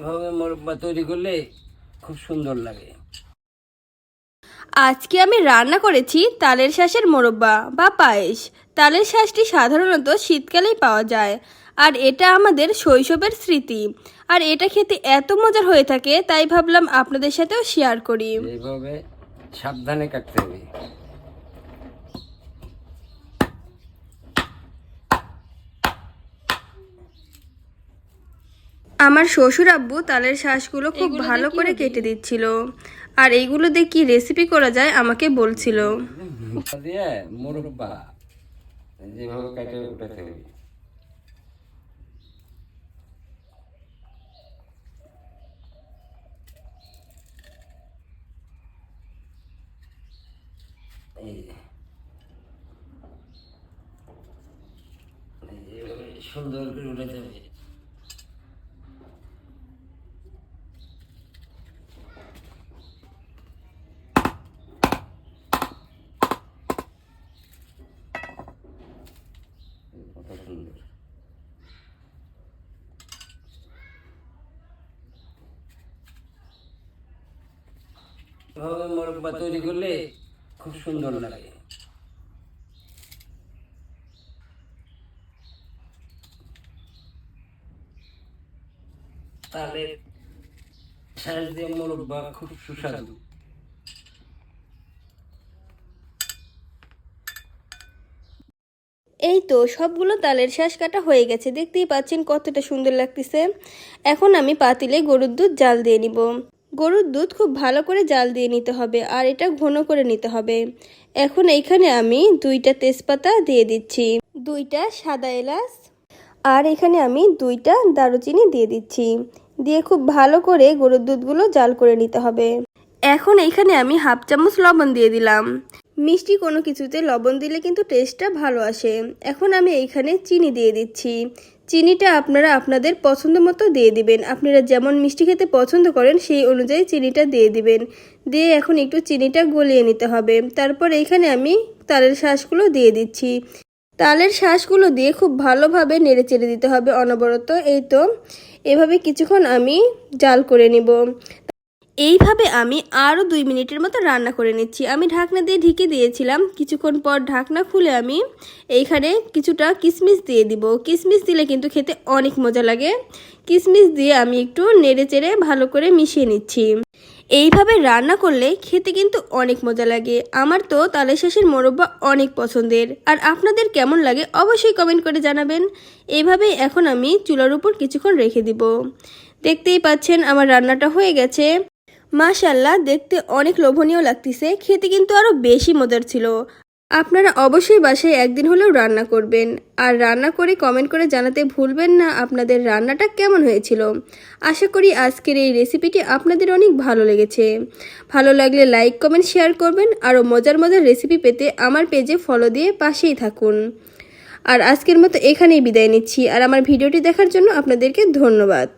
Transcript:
এভাবে মোরব্বা তৈরি করলে খুব সুন্দর লাগে। আজকে আমি রান্না করেছি তালের শাঁসের মোরব্বা বা পায়েস। তালের শাঁসটি সাধারণত শীতকালেই পাওয়া যায় আর এটা আমাদের শৈশবের স্মৃতি। আর এটা খেতে এত মজার হয়ে থাকে তাই ভাবলাম আপনাদের সাথেও শেয়ার করি। এইভাবে সাবধানে কাটতে হবে। আমার শ্বশুর আব্বু তালের শাঁসগুলো খুব ভালো করে কেটে দিচ্ছিল। আর এইগুলো দিয়ে কি রেসিপি করা যায় আমাকে বলছিল। যেভাবে কাটে উঠাতে হবে এভাবে সুন্দর করে উঠাতে হবে কত সুন্দর এভাবে তৈরি করলে খুব সুন্দর লাগে? শাঁস দিয়ে খুব সুস্বাদু। এই তো সবগুলো তালের শ্বাস কাটা হয়ে গেছে, দেখতেই পাচ্ছেন কতটা সুন্দর লাগতেছে। এখন আমি পাতিলে গরুর দুধ জাল দিয়ে নিব। গরুর দুধ খুব ভালো করে জাল দিয়ে নিতে হবে আর এটা ঘন করে নিতে হবে। এখন এইখানে আমি দুইটা তেজপাতা দিয়ে দিচ্ছি, দুইটা সাদা এলাচ, আর এখানে আমি দুইটা দারুচিনি দিয়ে দিচ্ছি। দিয়ে খুব ভালো করে গরুর দুধগুলো জাল করে নিতে হবে। এখন এইখানে আমি হাফ চামচ লবণ দিয়ে দিলাম। মিষ্টি কোনো কিছুতে লবণ দিলে কিন্তু টেস্টটা ভালো আসে। এখন আমি এইখানে চিনি দিয়ে দিচ্ছি। চিনিটা আপনারা আপনাদের পছন্দ মতো দিয়ে দিবেন। আপনারা যেমন মিষ্টি খেতে পছন্দ করেন, সেই অনুযায়ী চিনিটা দিয়ে দিবেন। দিয়ে এখন একটু চিনিটা গলিয়ে নিতে হবে। তারপর এইখানে আমি তালের শ্বাসগুলো দিয়ে দিচ্ছি। তালের শ্বাসগুলো দিয়ে খুব ভালোভাবে নেড়ে চেড়ে দিতে হবে অনবরত। এই তো, এভাবে কিছুক্ষণ আমি জাল করে নিব। এইভাবে আমি আরও দুই মিনিটের মতো রান্না করে নিচ্ছি। আমি ঢাকনা দিয়ে ঢেকে দিয়েছিলাম। কিছুক্ষণ পর ঢাকনা খুলে আমি এইখানে কিছুটা কিশমিশ দিয়ে দিব। কিশমিশ দিলে কিন্তু খেতে অনেক মজা লাগে। কিশমিশ দিয়ে আমি একটু নেড়ে চেড়ে ভালো করে মিশিয়ে নিচ্ছি। এইভাবে রান্না করলে খেতে কিন্তু অনেক মজা লাগে। আমার তো তালে শেষের মোরব্বা অনেক পছন্দের। আর আপনাদের কেমন লাগে অবশ্যই কমেন্ট করে জানাবেন। এইভাবেই এখন আমি চুলার উপর কিছুক্ষণ রেখে দিব। দেখতেই পাচ্ছেন আমার রান্নাটা হয়ে গেছে। মাশাল্লাহ, দেখতে অনেক লোভনীয় লাগতেছে, খেতে কিন্তু আরও বেশি মজার ছিল। আপনারা অবশ্যই বাসায় একদিন হলেও রান্না করবেন। আর রান্না করে কমেন্ট করে জানাতে ভুলবেন না আপনাদের রান্নাটা কেমন হয়েছিল। আশা করি আজকের এই রেসিপিটি আপনাদের অনেক ভালো লেগেছে। ভালো লাগলে লাইক কমেন্ট শেয়ার করবেন আরও মজার মজার রেসিপি পেতে আমার পেজে ফলো দিয়ে পাশেই থাকুন। আর আজকের মতো এখানেই বিদায় নিচ্ছি, আর আমার ভিডিওটি দেখার জন্য আপনাদেরকে ধন্যবাদ।